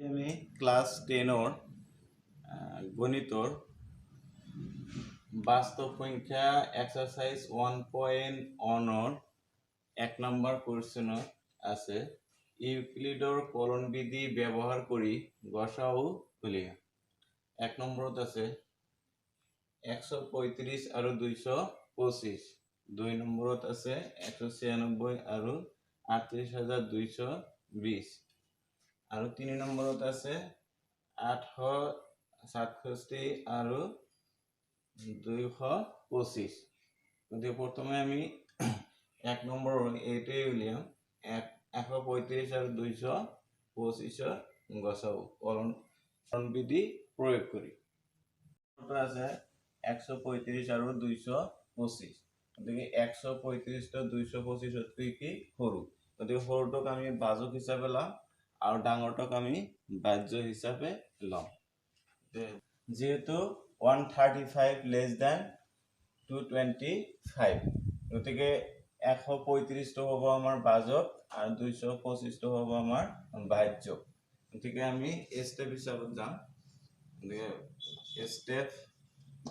আমি ক্লাছ টেনৰ গণিতৰ বাস্তৱ সংখ্যা এক্সাৰচাইজ ওৱান পইণ্ট ওৱানৰ এক নম্বৰ কুৱেশ্যনত আছে। ইউক্লিডৰ কলনবিধি ব্যৱহাৰ কৰি গছাও উলিয়া এক নম্বৰত আছে এশ পঁয়ত্ৰিছ আৰু দুইশ পঁচিছ দুই নম্বৰত আছে এশ ছিয়ানব্বৈ আৰু আঠত্ৰিছ হাজাৰ দুইশ বিছ আৰু তিনি নম্বৰত আছে আঠশ সাতষষ্ঠি আৰু দুইশ পঁচিছ গতিকে প্ৰথমে আমি এক নম্বৰ এইটোৱেই উলিয়াম। এক, এশ পঁয়ত্ৰিছ আৰু দুইশ পঁচিছৰ গছাও কলন কলনবিধি প্ৰয়োগ কৰি। আছে একশ পঁয়ত্ৰিছ আৰু দুইশ পঁচিছ গতিকে একশ পঁয়ত্ৰিছটো দুইশ পঁচিছতকৈ কি সৰু? গতিকে সৰুটোক আমি বাজক হিচাপে ল'ম। আৰু ডাঙৰটোক আমি বাহ্য হিচাপে ল'ম। যিহেতু one thirty five less than two twenty five গতিকে এশ পঁয়ত্ৰিছটো হ'ব আমাৰ বাজক আৰু দুইশ পঁচিছটো হ'ব আমাৰ বাহ্য গতিকে আমি ষ্টেপ হিচাপত যাম। গতিকে ষ্টেপ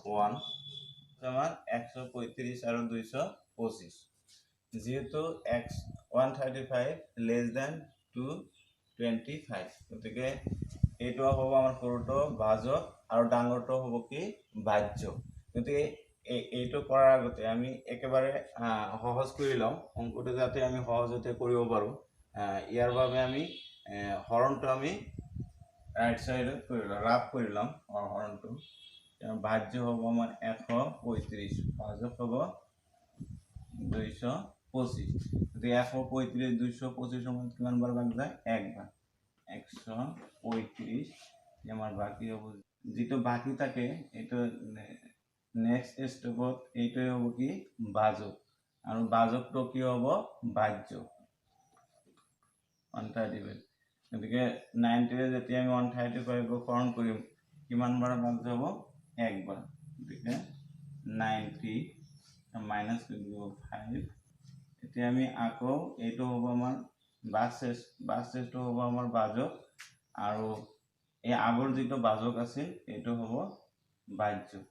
ওৱান আমাৰ এশ পঁয়ত্ৰিছ আৰু দুইশ পঁচিছ যিহেতু X one thirty five less than two twenty five গতিকে এইটো হ'ব আমাৰ সৰুটো ভাজক আৰু ডাঙৰটো হ'ব কি বাহ্য গতিকে এই এইটো কৰাৰ আগতে আমি একেবাৰে সহজ কৰি ল'ম। অংকটো যাতে আমি সহজতে কৰিব পাৰোঁ। ইয়াৰ বাবে আমি হৰণটো আমি ৰাইট চাইডত কৰি ল'ম ৰাফ কৰি ল'ম হৰ- হৰণটো। বাহ্য হ'ব আমাৰ এশ পঁয়ত্ৰিছ ভাজক হ'ব দুইশ পঁচিছ গতিকে এশ পঁয়ত্ৰিছ দুইশ পঁচিছৰ মধ্যে কিমান বাৰ ভাগ যায় একবাৰ একশ এতিয়া আমাৰ বাকী হ'ব যিটো বাকী থাকে এইটো নেক্সট ষ্টেপত এইটোৱে হ'ব কি? বাজক। আৰু বাজকটো কি হ'ব? বাহ্য। ওৱান থাৰ্টি ফাইভ গতিকে নাইনটিৰে যেতিয়া আমি ফাইভক হৰণ কৰিম কিমান বাৰ ভাগ যাব একবাৰ। গতিকে নাইণ্টি মাইনাছ কৰি দিব ফাইভ এতিয়া আমি আকৌ এইটো হ'ব আমাৰ বাছ চেচ বাছ চেচটো হ'ব আমাৰ বাজক আৰু এই আগৰ যিটো বাজক আছিল এইটো হ'ব বাহ্য।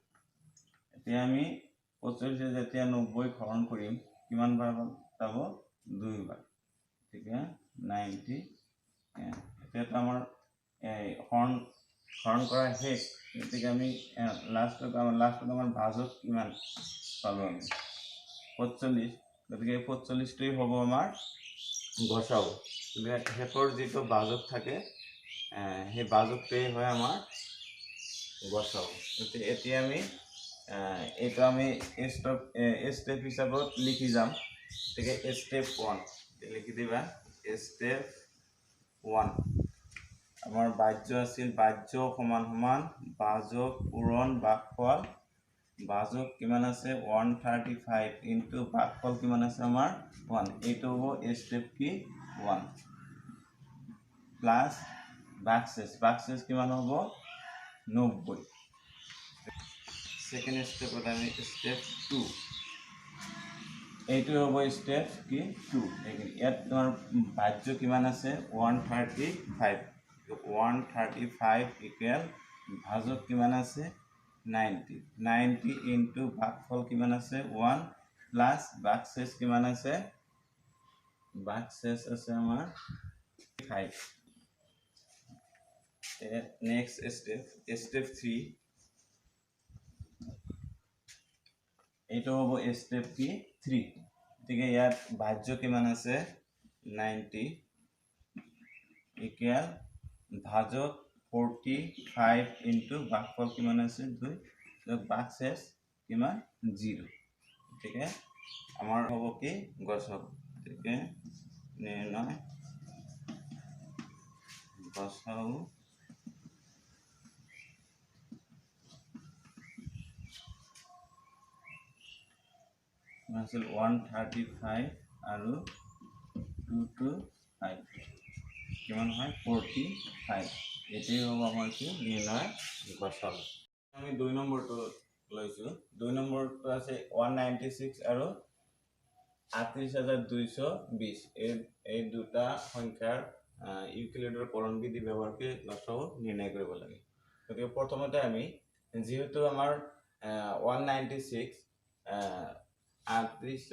এতিয়া আমি পঁচল্লিছে যেতিয়া নব্বৈক হৰণ কৰিম কিমান বাৰ যাব দুইবাৰ গতিকে নাইণ্টি এতিয়াতো আমাৰ এই হৰণ হৰণ কৰা শেষ। গতিকে আমি লাষ্টত আমাৰ লাষ্টত আমাৰ ভাজত কিমান পালোঁ আমি? পঞ্চল্লিছ গতিকে এই পঞ্চল্লিছটোৱেই হ'ব আমাৰ গতিকে শেষৰ যিটো বাজক থাকে সেই বাজকটোৱেই হয় আমাৰ গছাও গতিকে এতিয়া আমি এইটো আমি ষ্টেপ ষ্টেপ হিচাপত লিখি যাম। গতিকে ষ্টেপ ওৱান লিখি দিবা। ষ্টেপ ওৱান আমাৰ বাহ্য আছিল বাহ্য সমান সমান বাজক পূৰণ বাঘফল বাজক কিমান আছে? ওৱান থাৰ্টি ফাইভ ইনটু বাঘফল কিমান আছে আমাৰ? ওৱান এইটো হ'ব ষ্টেপ কি ওৱান প্লাছ বাক্সেছ বাক্সেছ কিমান হ'ব? নব্বৈ। ছেকেণ্ড ষ্টেপত আমি ষ্টেপ টু এইটো হ'ব ষ্টেপ কি টু এইখিনি। ইয়াত তোমাৰ বাহ্য কিমান আছে? One thirty five one thirty five equal ভাজক কিমান আছে? নাইণ্টি নাইণ্টি ইনটু ভাগফল কিমান আছে? ওৱান প্লাছ বাকচেছ কিমান আছে? বাকচেছ আছে আমাৰ five next step step three এইটো হ'ব ষ্টেপ কি? থ্ৰী গতিকে ইয়াত বাহ্য কিমান আছে? নাইণ্টি ইকুৱেল ভাজক ফৰ্টি ফাইভ ইনটু বাঘফল কিমান আছে দুই। বাকচেছ কিমান? জিৰ' গতিকে আমাৰ হ'ব কি? গছক গতিকে নিৰ্ণয় গছও আছিল? ওৱান থাৰ্টি ফাইভ আৰু টু টু ফাইভ। কিমান হয়? Forty five. এইটোৱে হ'ব আমাৰ কি নিৰ্ণয় গছক আমি দুই নম্বৰটো লৈছোঁ দুই নম্বৰটো আছে ওৱান নাইণ্টি ছিক্স আৰু আঠত্ৰিছ হাজাৰ দুইশ বিছ এই এই দুটা সংখ্যাৰ ইউক্লিডৰ কৰণ বিধি ব্যৱহাৰ কৰি লছাও নিৰ্ণয় কৰিব লাগে। গতিকে প্ৰথমতে আমি, যিহেতু আমাৰ ওৱান নাইণ্টি ছিক্স আঠত্ৰিছশ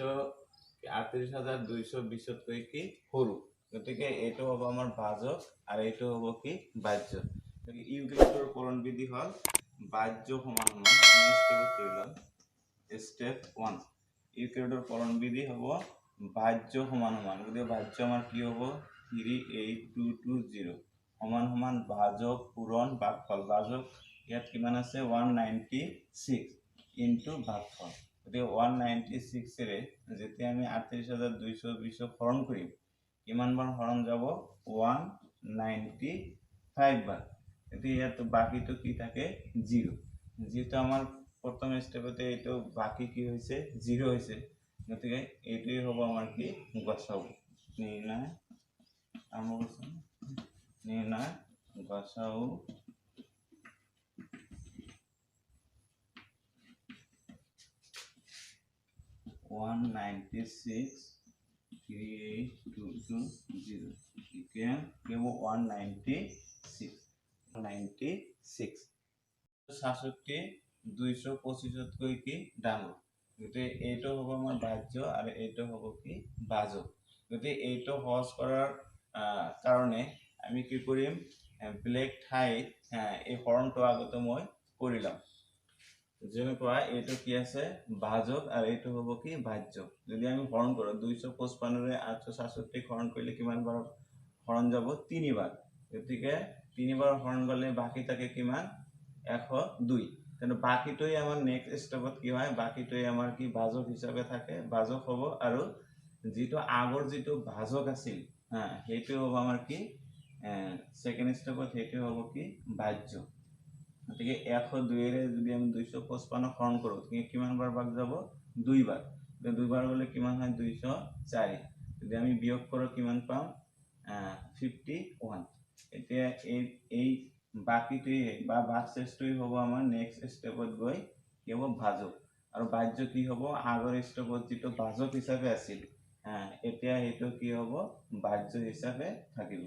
আঠত্ৰিছ হাজাৰ দুইশ বিছতকৈ কি সৰু গতিকে এইটো হ'ব আমাৰ ভাজক আৰু এইটো হ'ব কি বাহ্য। গতিকে ইউক্লিডৰ কৰণ বিধি হ'ল বাহ্য সমান সমান ষ্টেপ ওৱান ইউক্লিডৰ কৰণ বিধি হ'ব বাহ্য সমান সমান। গতিকে বাহ্য আমাৰ কি হ'ব? Three eight two two zero' সমান সমান ভাজক পূৰণ ভাগফল ভাজক ইয়াত কিমান আছে? ওৱান নাইণ্টি ছিক্স ইনটু ভাগফল গতিকে ওৱান নাইণ্টি ছিক্সেৰে যেতিয়া আমি আঠত্ৰিছ হাজাৰ দুইশ বিছক হৰণ কৰিম কিমানবাৰ হৰণ যাব ওৱান নাইণ্টি ফাইভ বাৰ এতিয়া ইয়াত বাকীটো কি থাকে? জিৰ' যিহেতু আমাৰ প্ৰথম ষ্টেপতে এইটো বাকী কি হৈছে জিৰ' হৈছে গতিকে এইটোৱে হ'ব আমাৰ কি? গছাও নিৰ্ণয় আৰম্ভ কৰিছোঁ নিৰ্ণয় গছাও one ninety six ninety six ninety six সাতষষ্ঠি দুইশ পঁচিছতকৈ কি গতিকে এইটো হ'ব আমাৰ বাহ্য আৰু এইটো হ'ব কি বাজক গতিকে এইটো সহজ কৰাৰ কাৰণে আমি কি কৰিম ব্লেক ঠাইত এই হৰণটো আগতে মই কৰি ল'ম যেনেকুৱা এইটো কি আছে ভাজক আৰু এইটো হ'ব কি বাহ্য যদি আমি হৰণ কৰোঁ দুইশ পঁচপন্নৰে আঠশ সাতষষ্ঠিক হৰণ কৰিলে কিমান বাৰ হৰণ যাব? তিনিবাৰ। গতিকে তিনিবাৰ হৰণ গ'লে বাকী থাকে কিমান? এশ দুই। কিন্তু বাকীটোৱে আমাৰ নেক্সট ষ্টেপত কি হয়? বাকীটোৱে আমাৰ কি ভাজক হিচাপে থাকে? ভাজক হ'ব আৰু যিটো আগৰ যিটো ভাজক আছিল হা সেইটো হ'ব আমাৰ কি? ছেকেণ্ড ষ্টেপত সেইটো হ'ব কি? বাহ্য। গতিকে এশ দুইৰে যদি আমি দুইশ পঁচপন্ন হৰণ কৰোঁ গতিকে কিমানবাৰ ভাগ যাব? দুইবাৰ। গতিকে দুইবাৰ গ'লে কিমান হয়? দুইশ চাৰি। যদি আমি বিয়োগ কৰোঁ কিমান পাম? ফিফটি ওৱান এতিয়া এই এই বাকীটোৱে বা বাকচেছটোৱে হ'ব আমাৰ নেক্সট ষ্টেপত গৈ কি হ'ব? ভাজক। আৰু বাহ্য কি হ'ব? আগৰ ষ্টেপত যিটো ভাজক হিচাপে আছিল এতিয়া সেইটো কি হ'ব? বাহ্য হিচাপে থাকিব।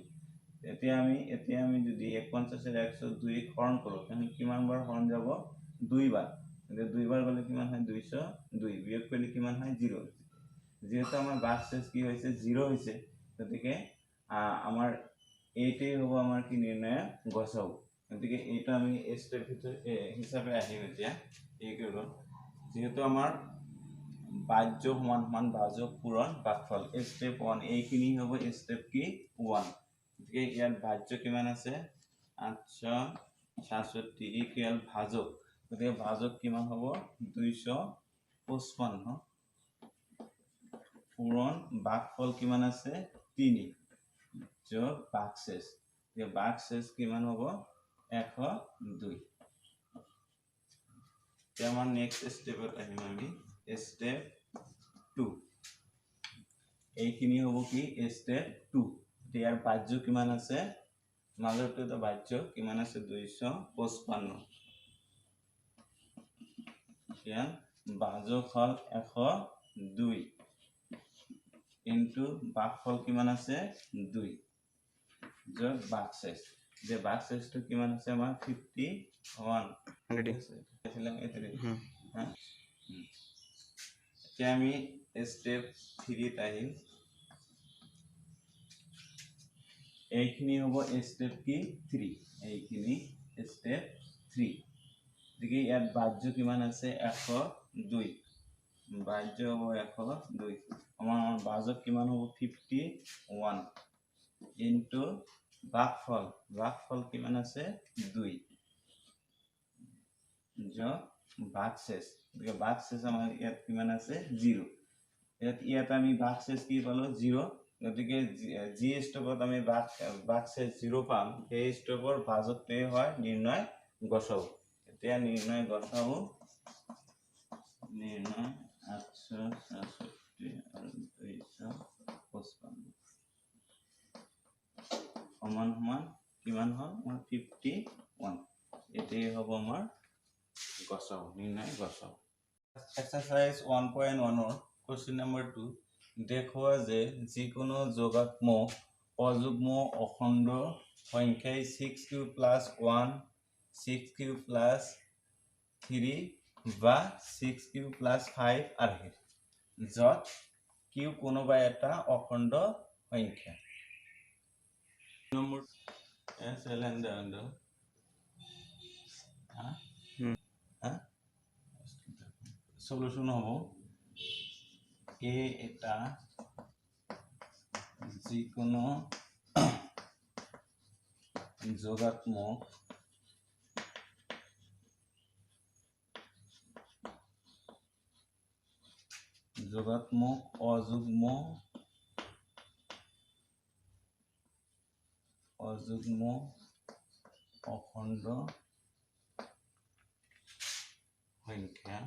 এতিয়া আমি এতিয়া আমি যদি এক পঞ্চাশের একশো দুই হরণ করো তাহলে কিমানবার হরণ যাব? দুইবার কিন্তু দুইবার গ'লে কিমান হয়? দুইশ দুই। বিয়োগ কৰিলে কিমান হয়? জিৰ' যিহেতু আমাৰ বাক চেজ কি হৈছে? জিৰ' হৈছে। গতিকে আমাৰ এইটোৱেই হ'ব আমাৰ কি নিৰ্ণয়? গছাও গতিকে এইটো আমি ষ্টেপ হিচাপে আহিম এতিয়া। এই কৰিব যিহেতু আমাৰ বাহ্য সমান সমান বাজক পূৰণ বাকফল। ষ্টেপ ওৱান এইখিনি হ'ব ষ্টেপ কি? ওৱান গতিকে ইয়াত ভাজ্য কিমান আছে? আঠশ সাতষষ্ঠি। ইকুৱেল ভাজক। গতিকে ভাজক কিমান হ'ব? দুইশ পঁচপন্ন। পূৰণ বাকফল কিমান আছে? তিনি। যোগ বাকচেছ গতিকে বাকচেছ কিমান হ'ব? এশ দুই। এতিয়া আমাৰ নেক্সট ষ্টেপত আহিম আমি। ষ্টেপ টু এইখিনি হ'ব কি? ষ্টেপ টু এতিয়া ইয়াৰ বাহ্য কিমান আছে? মাজৰটোতো বাহ্য কিমান আছে? দুইশ পঁচপন্ন। এতিয়া বাজক হ'ল এশ দুই। ইনটু বাকফল কিমান আছে? দুই। যোগ বাকচেছ যে বাকচেছটো কিমান আছে আমাৰ? ফিফটি ওৱান এতিয়া আমি ষ্টেপ থ্ৰীত আহিম। এইখিনি হ'ব ষ্টেপ কি? থ্ৰী এইখিনি ষ্টেপ থ্ৰী গতিকে ইয়াত বাহ্য কিমান আছে? এশ দুই। বাহ্য হ'ব এশ দুই। আমাৰ বাজক কিমান হ'ব? ফিফটি ওৱান ইনটু বাকফল। বাকফল কিমান আছে? দুই। বাকচেছ গতিকে বাকচেছ আমাৰ ইয়াত কিমান আছে? জিৰ' ইয়াত ইয়াত আমি বাকচেছ কি পালোঁ? জিৰ' গতিকে যি ষ্টপত আমি বাক বাকচেছ জিৰ' পাম, সেই ষ্টপৰ বাজকটোৱে হয় নিৰ্ণয় গছাও এতিয়া নিৰ্ণয় গছাও নিৰ্ণয় আঠশ সাতষষ্ঠি আৰু দুইশ পঁচপন্ন। সমান সমান কিমান হ'ল? আমাৰ ফিফটি ওৱান এতিয়াই হ'ব আমাৰ গছাও নিৰ্ণয় গছাও এক্সাৰচাইজ ওৱান পইণ্ট ওৱানৰ কুৱেশ্যন নম্বৰ টু দেখুওৱা যে যিকোনো যোগাত্মক অযুগ্ম অখণ্ড সংখ্যাই six q plus one six q plus three বা ছিক্স কিউ প্লাছ ফাইভ আৰ্হি য'ত কিউ কোনোবা এটা অখণ্ড সংখ্যা। নম্বৰ হ'ব। এ এটা যিকোনো যোগাত্মক যোগাত্মক অযুগ্ম অযুগ্ম অখণ্ড সংখ্যা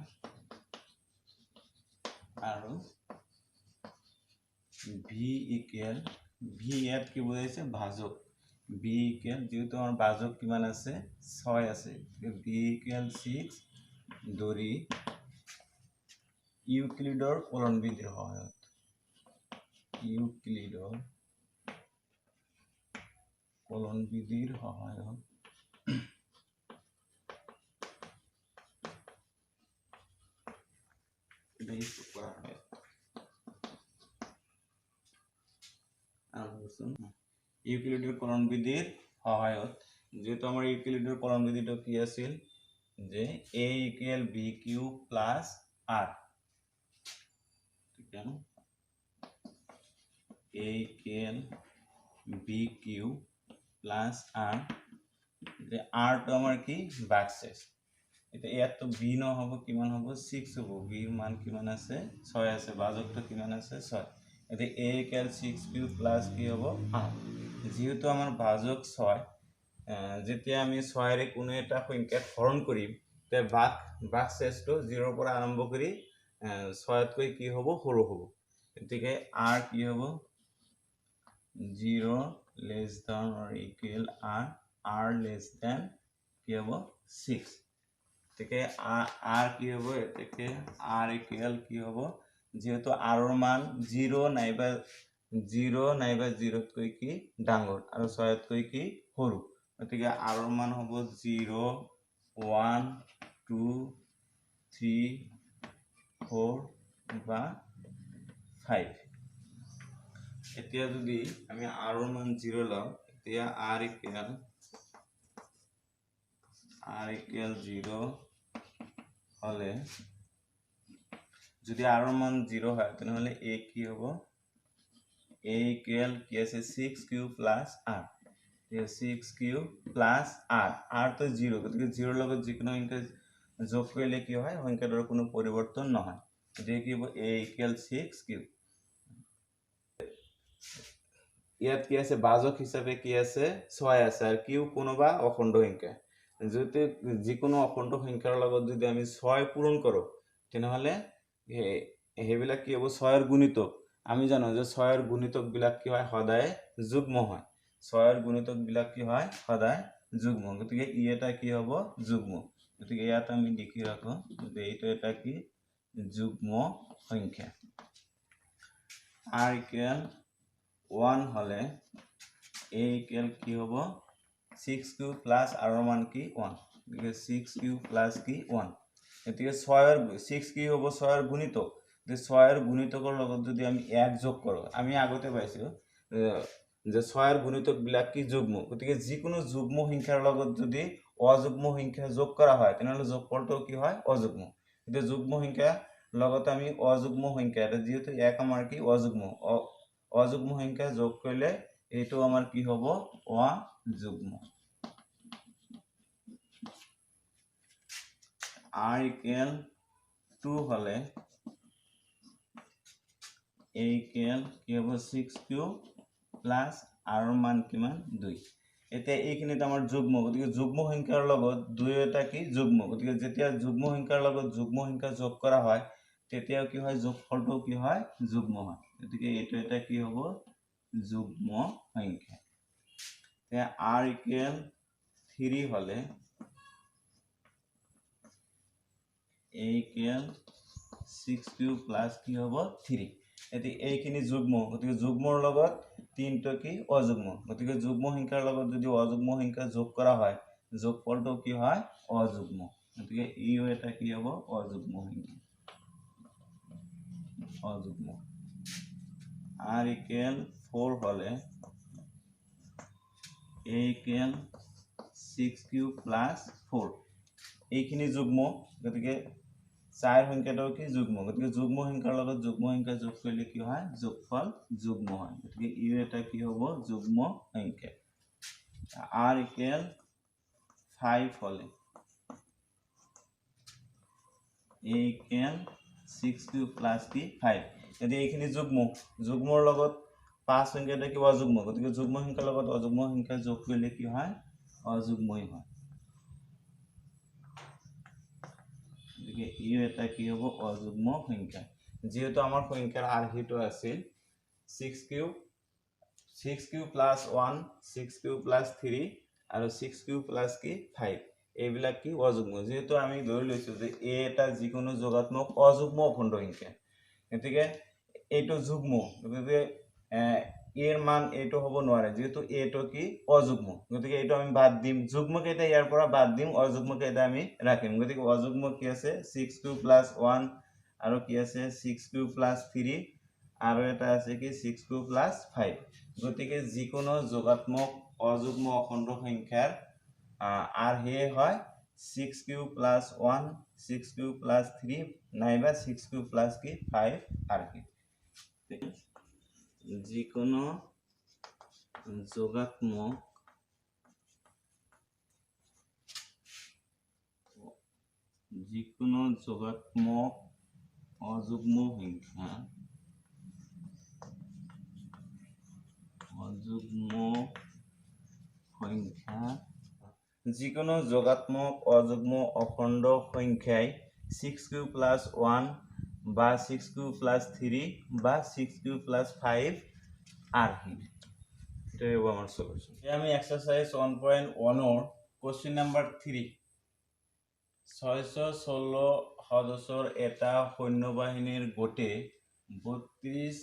আৰু ভি ইকুৱেল ভি ইয়াত কি বুজাইছে? ভাজক। ভি ইকুৱেল যিহেতু আমাৰ ভাজক কিমান আছে? ছয় আছে। ভি ইকুৱেল ছিক্স দৰি ইউক্লিডৰ কলনবিধিৰ সহায়ত ইউক্লিডৰ কলনবিধিৰ সহায়ত বেশ করা হয়। ইউক্লিডৰ কলন বিধিৰ সহায়ত। যিহেতু আমাৰ ইউক্লিডৰ কলন বিধিটো কি আছিল? যে a equal b q plus r ঠিক আছে? A equal b q plus r যে আৰটো আমাৰ কি? বাকচেছ এতিয়া ইয়াততো বি নহ'ব কিমান হ'ব? ছিক্স হ'ব। বিৰ মান কিমান আছে? ছয় আছে। বাজকটো কিমান আছে? ছয়। এতিয়া a equal six q plus কি হ'ব? আঠ যিহেতু আমাৰ ভাজক ছয় যেতিয়া আমি ছয়েৰে কোনো এটা সংখ্যাত হৰণ কৰিম তে বাক বাক চেচটো জিৰ'ৰ পৰা আৰম্ভ কৰি ছয়তকৈ কি হ'ব? সৰু হ'ব। গতিকে আৰ কি হ'ব? Zero' less than or equal r r less than কি হ'ব? ছিক্স গতিকে আৰ কি হ'ব? গতিকে আৰ ইকুৱেল কি হ'ব? যিহেতু আৰৰ মান জিৰ' নাইবা জিৰ' নাইবা জিৰ'তকৈ কি? ডাঙৰ আৰু ছয়তকৈ কি? সৰু গতিকে আৰৰ মান হ'ব zero' one two three four বা ফাইভ এতিয়া যদি আমি আৰৰ মান জিৰ' লওঁ, এতিয়া r equal r equal zero' হ'লে যদি আৰৰ মান জিৰ' হয় তেনেহ'লে এ কি হ'ব? এ ইকুৱেল কি আছে? Six q plus r six q plus r আৰটো zero' গতিকে জিৰ'ৰ লগত যিকোনো সংখ্যা যোগ কৰিলে কি হয়? সংখ্যাটোৰ কোনো পৰিৱৰ্তন নহয় গতিকে কি হ'ব? এ ইকুৱেল ছিক্স কিউ ইয়াত কি আছে? বাজক হিচাপে কি আছে? ছয় আছে আৰু কিউ কোনোবা অখণ্ড সংখ্যা। যদি যিকোনো অখণ্ড সংখ্যাৰ লগত যদি আমি ছয় পূৰণ কৰোঁ তেনেহ'লে সেইবিলাক কি হ'ব? ছয়ৰ গুণিতক। আমি জানো যে ছয়ৰ গুণিতকবিলাক কি হয়? সদায় যুগ্ম হয়। ছয়ৰ গুণিতকবিলাক কি হয়? সদায় যুগ্ম। গতিকে ই এটা কি হ'ব? যুগ্ম। গতিকে ইয়াত আমি লিখি ৰাখোঁ যে এইটো এটা কি? যুগ্ম সংখ্যা। আৰ ইকুৱেল ওৱান হ'লে এ ইকুৱেল কি হ'ব? ছিক্স কিউ প্লাছ আৰৰ মান কি? ওৱান। গতিকে ছিক্স কিউ প্লাছ কি? ওৱান। গতিকে ছয়ৰ ছিক্স কি হ'ব? ছয়ৰ গুণিতক যে ছয়ৰ গুণিতকৰ লগত যদি আমি এক যোগ কৰোঁ, আমি আগতে পাইছোঁ যে ছয়ৰ গুণিতকবিলাক কি যুগ্ম? গতিকে যিকোনো যুগ্ম সংখ্যাৰ লগত যদি অযুগ্ম সংখ্যা যোগ কৰা হয়, তেনেহ'লে যোগফলটো কি হয়? অযুগ্ম। এতিয়া যুগ্ম সংখ্যা লগত আমি অযুগ্ম সংখ্যা, এতিয়া যিহেতু এক আমাৰ কি? অযুগ্ম। অযুগ্ম সংখ্যা যোগ কৰিলে এইটো আমাৰ কি হ'ব? অযুগ্ম। আৰ ইকুৱেল টু হ'লে এ ইকুৱেল কি হ'ব ছিক্স কিউ প্লাছ আৰৰ মান কিমান দুই। এতিয়া এইখিনিত আমাৰ যুগ্ম গতিকে যুগ্ম সংখ্যাৰ লগত দুই এটা কি? যুগ্ম। গতিকে যেতিয়া যুগ্ম সংখ্যাৰ লগত যুগ্ম সংখ্যা যোগ কৰা হয় তেতিয়াও কি হয়? যোগফলটো কি হয়? যুগ্ম হয়। গতিকে এইটো এটা কি হ'ব? যুগ্ম সংখ্যা। আৰ ইকুৱেল থ্ৰী হ'লে a equal six q plus কি হ'ব? থ্ৰী এতিয়া এইখিনি যুগ্ম গতিকে যুগ্মৰ লগত তিনিটো কি? অযুগ্ম। গতিকে যুগ্ম সংখ্যাৰ লগত যদি অযুগ্ম সংখ্যা যোগ কৰা হয় যোগফলটো কি হয়? অযুগ্ম। গতিকে ইও এটা কি হ'ব? অযুগ্ম সংখ্যা। অযুগ্ম। আর ইকুয়াল ফোর হলে a equal six q plus four এইখিনি যুগ্ম গতিকে চাৰ সংখ্যাটো কি যুগ্ম গতিকে যুগ্ম সংখ্যাৰ লগত যুগ্ম সংখ্যা যোগ কৰিলে কি হয়? যোগফল যুগ্ম হয় গতিকে ইও এটা কি হ'ব? যুগ্ম সংখ্যা আৰ ইকুৱেল ফাইভ হ'লে। A equal six q plus কি? ফাইভ। এতিয়া এইখিনি যুগ্ম যুগ্মৰ লগত পাঁচ সংখ্যাটো কি অযুগ্ম গতিকে যুগ্ম সংখ্যাৰ লগত অযুগ্ম সংখ্যা যোগ কৰিলে কি হয়? অযুগ্মই হয়। গতিকে ইও এটা কি হ'ব? অযুগ্ম সংখ্যা। যিহেতু আমাৰ সংখ্যাৰ আৰ্হিটো আছিল six q six q plus one six q plus three আৰু ছিক্স কিউ প্লাছ কি? ফাইভ এইবিলাক কি? অযুগ্ম। যিহেতু আমি ধৰি লৈছোঁ যে এ এটা যিকোনো যোগাত্মক অযুগ্ম অখণ্ড সংখ্যা। গতিকে এইটো যুগ্ম। গতিকে এৰ মান এইটো হ'ব নোৱাৰে। যিহেতু এটো কি অযুগ্ম। গতিকে এইটো আমি বাদ দিম। যুগ্ম কেইটা ইয়াৰ পৰা বাদ দিম, অযুগ্ম কেইটা আমি ৰাখিম। গতিকে অযুগ্ম কি আছে? ছিক্স কিউ প্লাছ ওৱান আৰু কি আছে? ছিক্স কিউ প্লাছ থ্ৰী আৰু এটা আছে কি? ছিক্স কিউ প্লাছ ফাইভ গতিকে যিকোনো যোগাত্মক অযুগ্ম অখণ্ড সংখ্যাৰ আর সেয়ে হয় six q plus one six q plus three নাইবা ছিক্স কিউ প্লাছ কি? ফাইভ আর কি? যিকোনো যোগাত্মক যিকোনো যোগাত্মক অযুগ্ম সংখ্যা অযুগ্ম সংখ্যা যিকোনো যোগাত্মক অযুগ্ম অখণ্ড সংখ্যাই ছিক্স কিউ প্লাছ ওৱান বা ছিক্স কিউ প্লাছ থ্ৰী বা ছিক্স কিউ প্লাছ ফাইভ আৰ্হি এটাই হ'ব আমার সলিউশন আমি এক্সারসাইজ ওয়ান পয়েন্ট ওয়ানোর কোশ্চিন নাম্বার থ্রি ছয়শো ষোল্ল সদস্যৰ এটা সৈন্যবাহিনীৰ গোটে বত্ৰিছ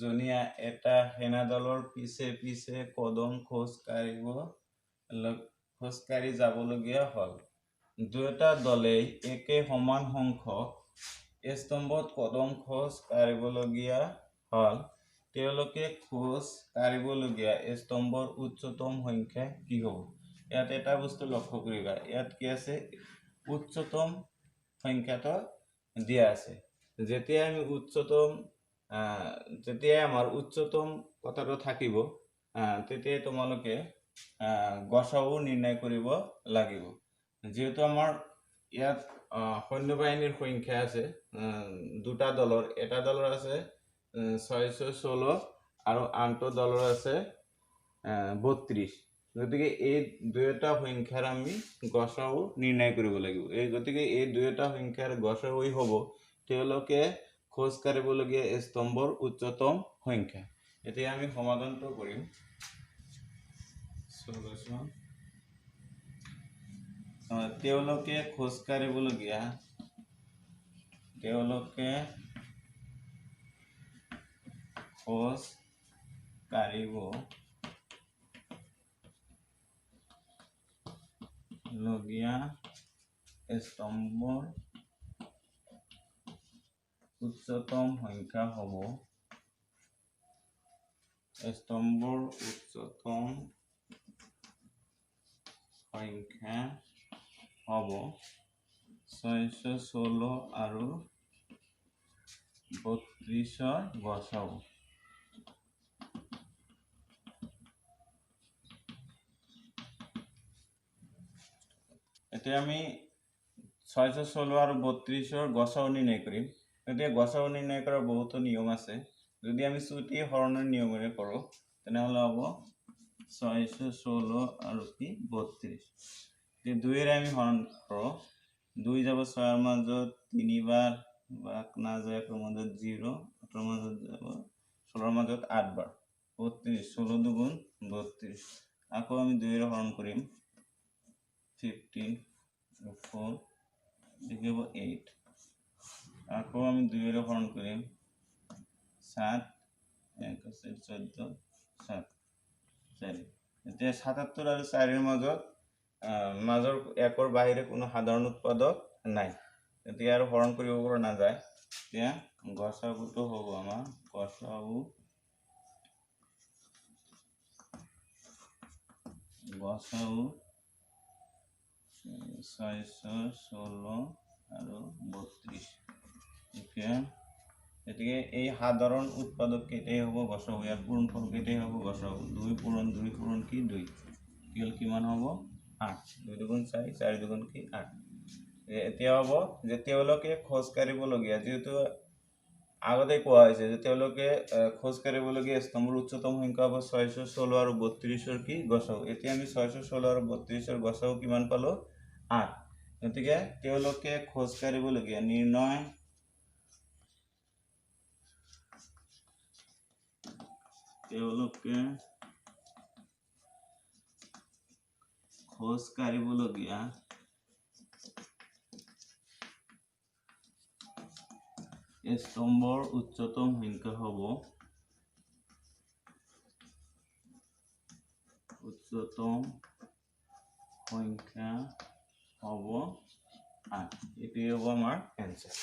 জনীয়া এটা সেনাদলৰ পিছে পিছে কদম খোজ কাঢ়িব খোজকাঢ়ি যাবলগীয়া হ'ল। দুয়োটা দলেই একে সমান সংখ্যক স্তম্ভত কদম খোজ কাঢ়িবলগীয়া হ'ল। তেওঁলোকে খোজ কাঢ়িবলগীয়া স্তম্ভৰ উচ্চতম সংখ্যা কি হ'ব? ইয়াত এটা বস্তু লক্ষ্য কৰিবা। ইয়াত কি আছে? উচ্চতম সংখ্যাটো দিয়া আছে। যেতিয়া আমি উচ্চতম যেতিয়াই আমাৰ উচ্চতম কথাটো থাকিব তেতিয়াই তোমালোকে গসাও নিৰ্ণয় কৰিব লাগিব। যিহেতু আমাৰ ইয়াত সৈন্যবাহিনীৰ সংখ্যা আছে দুটা দলৰ এটা দলৰ আছে ছয়শ ষোল্ল আৰু আনটো দলৰ আছে বত্ৰিছ গতিকে এই দুয়োটা সংখ্যাৰ আমি গসাও নিৰ্ণয় কৰিব লাগিব। এই গতিকে এই দুয়োটা সংখ্যাৰ গসাওই হ'ব তেওঁলোকে খোজ কাঢ়িবলগীয়া স্তম্ভৰ উচ্চতম সংখ্যা। এতিয়া আমি সমাধানটো কৰিম। Solution. তেওঁলোকে খোজ কাঢ়িবলগীয়া। তেওঁলোকে খোজ কাঢ়িব লগীয়া স্তম্ভৰ উচ্চতম সংখ্যা হ'ব। স্তম্ভৰ উচ্চতম সংখ্যা হ'ব ছয়শো ষোল্ল আৰু বত্ৰিছৰ গছাও এতিয়া আমি ছয়শো ষোল্ল আৰু বত্ৰিছৰ গছাও নিৰ্ণয় কৰিম। গতিকে গছাও নিৰ্ণয় কৰাৰ বহুতো নিয়ম আছে। যদি আমি চুটি হৰণৰ নিয়মেৰে কৰোঁ, তেনেহ'লে হ'ব ছয়শো ষোল্ল আৰু কি? বত্ৰিছ দুইৰে আমি হৰণ কৰোঁ দুই যাব ছয়ৰ মাজত তিনিবাৰ বাক নাযায় একৰ মাজত জিৰ' আঠৰ মাজত যাব ষোল্লৰ মাজত আঠবাৰ বত্ৰিছ ষোল্ল দুগুণ বত্ৰিছ আকৌ আমি দুইৰে হৰণ কৰিম। ফিফটিন ফ'ৰ দেখিব এইট আকৌ আমি দুইৰে হৰণ কৰিম। সাত, এক চৈধ্য, সাত। চাৰি। এতিয়া সাতাত্তৰ আৰু চাৰিৰ মাজত মাজৰ একৰ বাহিৰে কোনো সাধাৰণ উৎপাদক নাই। গতিকে আৰু হৰণ কৰিব পৰা নাযায়। এতিয়া গছাগুটো হ'ব আমাৰ গছাগু গছাগু ছয়শ ষোল্ল আৰু বত্ৰিছ এতিয়া গতিকে এই সাধাৰণ উৎপাদক কেইটাই হ'ব গছাগু ইয়াৰ পূৰণফল কেইটাই হ'ব গছাগু দুই পূৰণ দুই পূৰণ কি দুই? কি হ'ল কিমান হ'ব? আঠ দুই দুগুণ চাৰি চাৰি দুগুণ কি আঠ। এতিয়া হ'ব যে তেওঁলোকে খোজ কাঢ়িবলগীয়া যিহেতু আগতে কোৱা হৈছে যে তেওঁলোকে আহ, খোজ কাঢ়িবলগীয়া স্তম্ভৰ উচ্চতম সংখ্যা হ'ব ছয়শ ষোল্ল আৰু বত্ৰিছৰ কি গছাও। এতিয়া আমি ছয়শ ষোল্ল আৰু বত্ৰিছৰ গছাও কিমান পালোঁ? আঠ। গতিকে তেওঁলোকে খোজ কাঢ়িবলগীয়া নিৰ্ণয় তেওঁলোকে খোজ কাঢ়িবলগীয়া স্তম্ভৰ উচ্চতম সংখ্যা হ'ব উচ্চতম সংখ্যা হ'ব আঠ এইটোৱে হ'ব আমাৰ এনচাৰ